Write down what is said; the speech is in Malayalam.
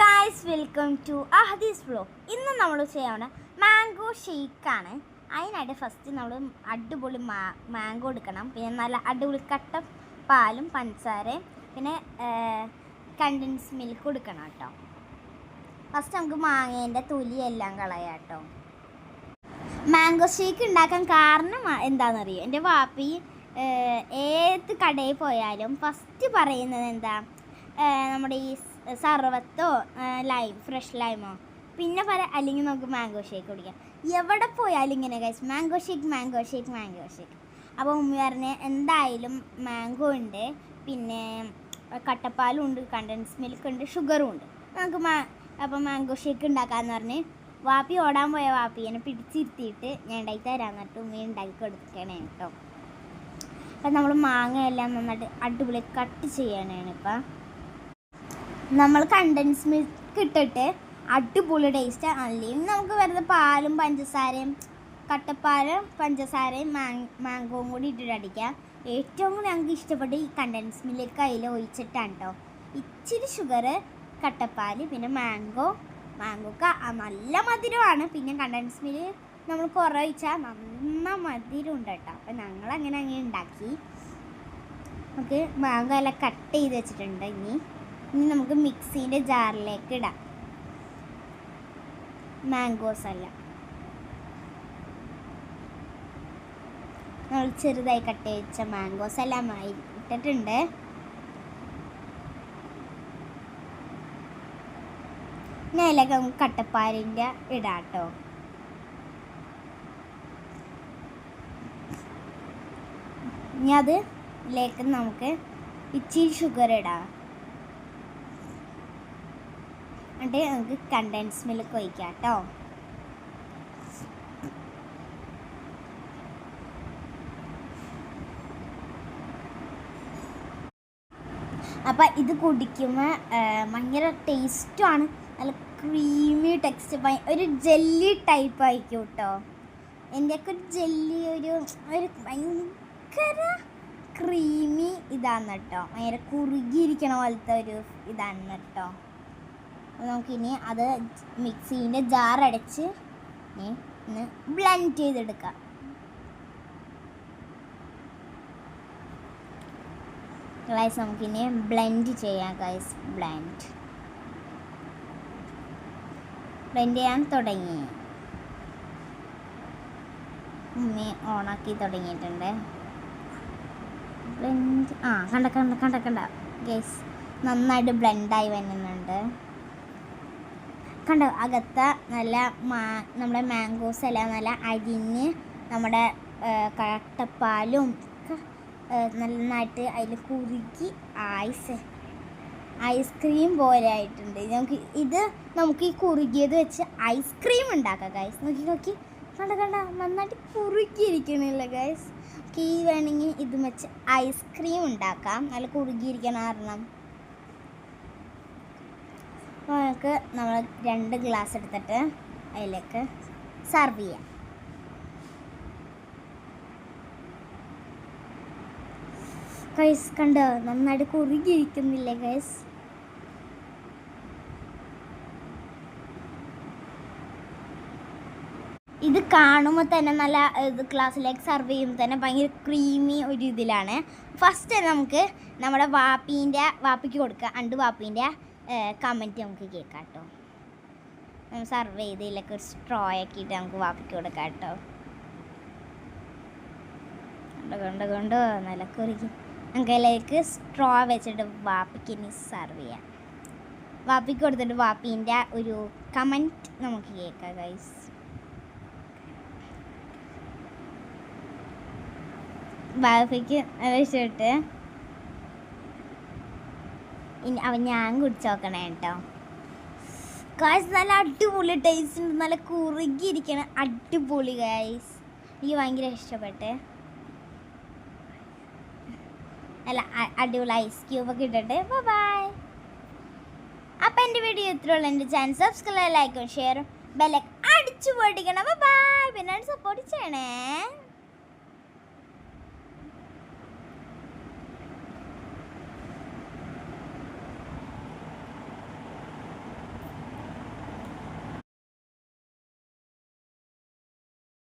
Guys welcome to Ahadees flow ഇന്ന് നമ്മൾ ചെയ്യാവുന്ന മാംഗോ ഷെയ്ക്കാണ് അതിനായിട്ട് ഫസ്റ്റ് നമ്മൾ അടിപൊളി മാ മാംഗോ എടുക്കണം. പിന്നെ നല്ല അടിപൊളി കട്ട പാലും പഞ്ചസാരയും പിന്നെ കണ്ടൻസ് മിൽക്ക് കൊടുക്കണം കേട്ടോ. ഫസ്റ്റ് നമുക്ക് മാങ്ങേന്റെ തൊലിയെല്ലാം കളയാം കേട്ടോ. മാംഗോ ഷേക്ക് ഉണ്ടാക്കാൻ കാരണം എന്താണെന്നറിയോ? എന്റെ വാപ്പി ഏത് കടയിൽ പോയാലും ഫസ്റ്റ് പറയുന്നത് എന്താ നമ്മുടെ ഈ സർവത്തോ ലൈം ഫ്രഷ് ലൈമോ പിന്നെ പല അല്ലെങ്കിൽ നമുക്ക് മാംഗോ ഷേക്ക് കുടിക്കാം. എവിടെ പോയാലും ഇങ്ങനെ guys mango shake mango shake mango shake അപ്പോൾ ഉമ്മി പറഞ്ഞ് എന്തായാലും മാംഗോ ഉണ്ട്. പിന്നെ കട്ടപ്പാലും ഉണ്ട് കണ്ടൻസ് മിൽക്ക് ഉണ്ട് ഷുഗറും ഉണ്ട്. നമുക്ക് മാ അപ്പോൾ മാംഗോ ഷേക്ക് ഉണ്ടാക്കാമെന്ന് പറഞ്ഞ് വാപ്പി ഓടാൻ പോയ വാപ്പിയെ പിടിച്ചിരുത്തിയിട്ട് ഞാൻ ഉണ്ടാക്കി തരാൻ പറഞ്ഞിട്ട് ഉമ്മ ഉണ്ടാക്കി കൊടുക്കണേ കേട്ടോ. അപ്പം നമ്മൾ മാങ്ങയെല്ലാം നന്നായിട്ട് അടിപൊളി കട്ട് ചെയ്യാനാണ് ഇപ്പം. നമ്മൾ കണ്ടൻസ് മിൽക്ക് ഇട്ടിട്ട് അടിപൊളി ടേസ്റ്റ് അല്ലെങ്കിൽ നമുക്ക് വെറുതെ പാലും പഞ്ചസാരയും കട്ടപ്പാലും പഞ്ചസാരയും മാങ് കൂടി ഇട്ടിട്ട് അടിക്കാം. ഏറ്റവും കൂടുതൽ ഞങ്ങൾക്ക് ഇഷ്ടപ്പെട്ട ഈ കണ്ടൻസ് മിൽക്ക് അതിൽ ഒഴിച്ചിട്ടാണ് കേട്ടോ ഇച്ചിരി ഷുഗർ കട്ടപ്പാൽ പിന്നെ മാംഗോ. മാംഗോക്ക് നല്ല മധുരമാണ്. പിന്നെ കണ്ടൻസ് മിൽക്ക് നമ്മൾ കുറേ ഒഴിച്ചാൽ നന്ന മധുരം ഉണ്ട് കേട്ടോ അപ്പം ഞങ്ങൾ അങ്ങനെ അങ്ങനെ ഉണ്ടാക്കി. നമുക്ക് മാംഗോ എല്ലാം കട്ട് ചെയ്ത് വെച്ചിട്ടുണ്ട് ഇനി. ഇനി നമുക്ക് മിക്സീന്റെ ജാറിലേക്ക് ഇടാം. മാംഗോസ് അല്ല. നമ്മൾ ചെറുതായി കട്ട് വെച്ച മാംഗോസ് എല്ലാം ഇട്ടിട്ടുണ്ട്. ഇനി അതിലേക്ക് നമുക്ക് കട്ടപ്പാലിന്റെ ഇടാം കേട്ടോ ഇനി അത് ലേക്ക് നമുക്ക് ഇച്ചിരി ഷുഗർ ഇടാം. എന്നിട്ട് നമുക്ക് കണ്ടൻസ് മിൽക്ക് ഒഴിക്കാം കേട്ടോ അപ്പം ഇത് കുടിക്കുമ്പോൾ ഭയങ്കര ടേസ്റ്റുമാണ് നല്ല ക്രീമി ടെക്സ്റ്റ് ഒരു ജെല്ലി ടൈപ്പ് ആയിരിക്കും കേട്ടോ എന്റെയൊക്കെ ഒരു ജെല്ലി ഒരു ഒരു ഭയങ്കര ക്രീമി ഇതാണ് കേട്ടോ ഭയങ്കര കുറുകിയിരിക്കണ പോലത്തെ ഒരു ഇതാണ് കേട്ടോ നമുക്കിനി അത് മിക്സീന്റെ ജാറടച്ച് ഒന്ന് ബ്ലെൻഡ് ചെയ്തെടുക്കാം. ഗൈസ് നമുക്കിനി ബ്ലെൻഡ് ചെയ്യാം ഗൈസ് ബ്ലെൻഡ് ബ്ലെൻഡ് ചെയ്യാൻ തുടങ്ങി. ഉമ്മി ഓണാക്കി തുടങ്ങിയിട്ടുണ്ട്. ബ്ലെൻഡ് ആ കണ്ട കണ്ട കണ്ട കണ്ട. ഗൈസ് നന്നായിട്ട് ബ്ലെൻഡായി വരുന്നുണ്ട് കണ്ടോ? അകത്ത നല്ല മാ നമ്മുടെ മാംഗോസ് എല്ലാം നല്ല അരിഞ്ഞ് നമ്മുടെ കട്ടപ്പാലും നന്നായിട്ട് അതിൽ കുറുക്കി ഐസ് ഐസ്ക്രീം പോലെ ആയിട്ടുണ്ട്. നമുക്ക് ഇത് നമുക്ക് ഈ കുറുകിയത് വെച്ച് ഐസ്ക്രീം ഉണ്ടാക്കാം ഗൈസ് നോക്കി നോക്കി. കണ്ട കണ്ട? നന്നായിട്ട് കുറുക്കിയിരിക്കണില്ല ഗൈസ് ഈ വേണമെങ്കിൽ ഇത് വെച്ച് ഐസ്ക്രീം ഉണ്ടാക്കാം. നല്ല കുറുകിയിരിക്കണം കാരണം. അപ്പോൾ നമുക്ക് നമ്മൾ രണ്ട് ഗ്ലാസ് എടുത്തിട്ട് അതിലേക്ക് സർവ് ചെയ്യാം. കൈസ് കണ്ടോ? നന്നായിട്ട് കുറുകിയിരിക്കുന്നില്ലേ കൈസ് ഇത് കാണുമ്പോൾ തന്നെ നല്ല ഇത് ഗ്ലാസ്സിലേക്ക് സർവ് ചെയ്യുമ്പോൾ തന്നെ ഭയങ്കര ക്രീമി ഒരു ഇതിലാണ്. ഫസ്റ്റ് നമുക്ക് നമ്മുടെ വാപ്പീന്റെ വാപ്പിക്ക് കൊടുക്കുക അണ്ട് വാപ്പീന്റെ കമന്റ് നമുക്ക് കേൾക്കാം കേട്ടോ നമ്മൾ സർവ് ചെയ്ത് ഇതിലൊക്കെ ഒരു സ്ട്രോ ആക്കിയിട്ട് നമുക്ക് വാപ്പിക്ക് കൊടുക്കാം കേട്ടോ കൊണ്ട് കൊണ്ട് കൊണ്ട് നല്ല കുറിക്കും നമുക്ക് അതിലേക്ക് സ്ട്രോ വെച്ചിട്ട് വാപ്പിക്ക് ഇനി സർവ് ചെയ്യാം. വാപ്പിക്ക് കൊടുത്തിട്ട് വാപ്പീന്റെ ഒരു കമന്റ് നമുക്ക് കേൾക്കാം ഗൈസ് വാപ്പിക്ക് വെച്ചിട്ട് ഇനി അവൻ ഞാൻ കുടിച്ചു നോക്കണേ കേട്ടോ ഗായ്സ് നല്ല അടിപൊളി ടേസ്റ്റ് ഉണ്ട്. നല്ല കുറുകിയിരിക്കണ. അടിപൊളി ഗായ്സ് എനിക്ക് ഭയങ്കര ഇഷ്ടപ്പെട്ട്. അല്ല അടിപൊളി ഐസ് ക്യൂബൊക്കെ ഇട്ടിട്ട്. ബൈ അപ്പം എന്റെ വീഡിയോ ഇത്രയുള്ള എന്റെ ചാനൽ സബ്സ്ക്രൈബ് ലൈക്കും ഷെയറും ബെല്ലൊക്കെ അടിച്ചു പൊട്ടിക്കണം. ബൈ പിന്നെ സപ്പോർട്ട് ചെയ്യണേ.